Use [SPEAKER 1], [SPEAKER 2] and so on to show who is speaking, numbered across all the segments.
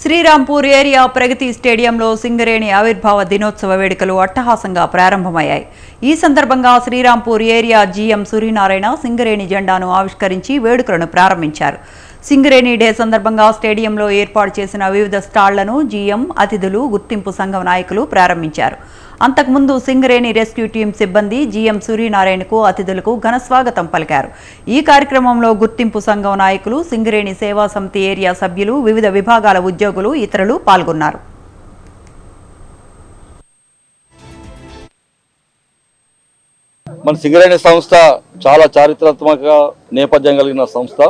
[SPEAKER 1] Srirampur area ప్రగతి స్టేడియంలో సింగరేణి ఆవిర్భావ దినోత్సవ వేడుకలు అట్టహాసంగా ప్రారంభమయ్యాయి. ఈ సందర్భంగా శ్రీరాంపూర్ ఏరియా జీఎం సూర్యనారాయణ సింగరేణి జెండాను ఆవిష్కరించి వేడుకలను ప్రారంభించారు. సింగరేణి డే సందర్భంగా స్టేడియంలో ఏర్పాటు చేసిన వివిధ స్టాళ్ళను జీఎం అతిథులు గుర్తింపు సంఘం నాయకులు ప్రారంభించారు. అంతకుముందు సింగరేణి రెస్క్యూ టీం సిబ్బంది జీఎం సూర్యనారాయణకు అతిథులకు ఘన స్వాగతం పలికారు. ఈ కార్యక్రమంలో గుర్తింపు సంఘం నాయకులు సింగరేణి సేవా సమితి ఏరియా సభ్యులు వివిధ విభాగాల ఉద్యోగులు ఇతరులు పాల్గొన్నారు.
[SPEAKER 2] మన సింగరేణి సంస్థ చాలా చారిత్రాత్మక నేపథ్యం కలిగిన సంస్థ.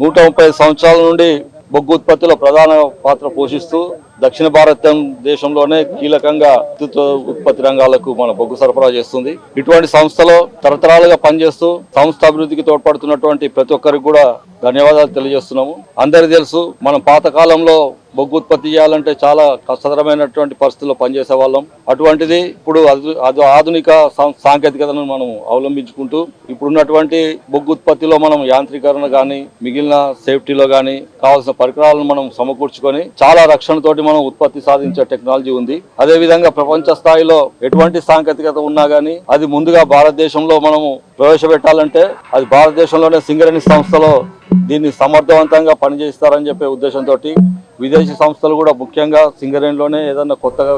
[SPEAKER 2] నూట ముప్పై సంవత్సరాల నుండి బొగ్గు ఉత్పత్తిలో ప్రధాన పాత్ర పోషిస్తూ దక్షిణ భారతం దేశంలోనే కీలకంగా విద్యుత్ ఉత్పత్తి రంగాలకు మన బొగ్గు సరఫరా చేస్తుంది. ఇటువంటి సంస్థలో తరతరాలుగా పనిచేస్తూ సంస్థ అభివృద్ధికి తోడ్పడుతున్నటువంటి ప్రతి ఒక్కరికి కూడా ధన్యవాదాలు తెలియజేస్తున్నాము. అందరికీ తెలుసు మనం పాతకాలంలో బొగ్గు ఉత్పత్తి చేయాలంటే చాలా కష్టతరమైనటువంటి పరిస్థితుల్లో పనిచేసే వాళ్ళం. అటువంటిది ఇప్పుడు అది ఆధునిక సాంకేతికతను మనం అవలంబించుకుంటూ ఇప్పుడున్నటువంటి బొగ్గు ఉత్పత్తిలో మనం యాంత్రీకరణ కానీ మిగిలిన సేఫ్టీలో కానీ కావాల్సిన పరికరాలను మనం సమకూర్చుకొని చాలా రక్షణతోటి మనం ఉత్పత్తి సాధించే టెక్నాలజీ ఉంది. అదే విధంగా ప్రపంచ స్థాయిలో ఎటువంటి సాంకేతికత ఉన్నా కానీ అది ముందుగా భారతదేశంలో మనము ప్రవేశపెట్టాలంటే అది భారతదేశంలోనే సింగరేణి సంస్థలో దీన్ని సమర్థవంతంగా పనిచేస్తారని చెప్పే ఉద్దేశంతో విదేశీ సంస్థలు కూడా ముఖ్యంగా సింగరేణిలోనే ఏదన్నా కొత్తగా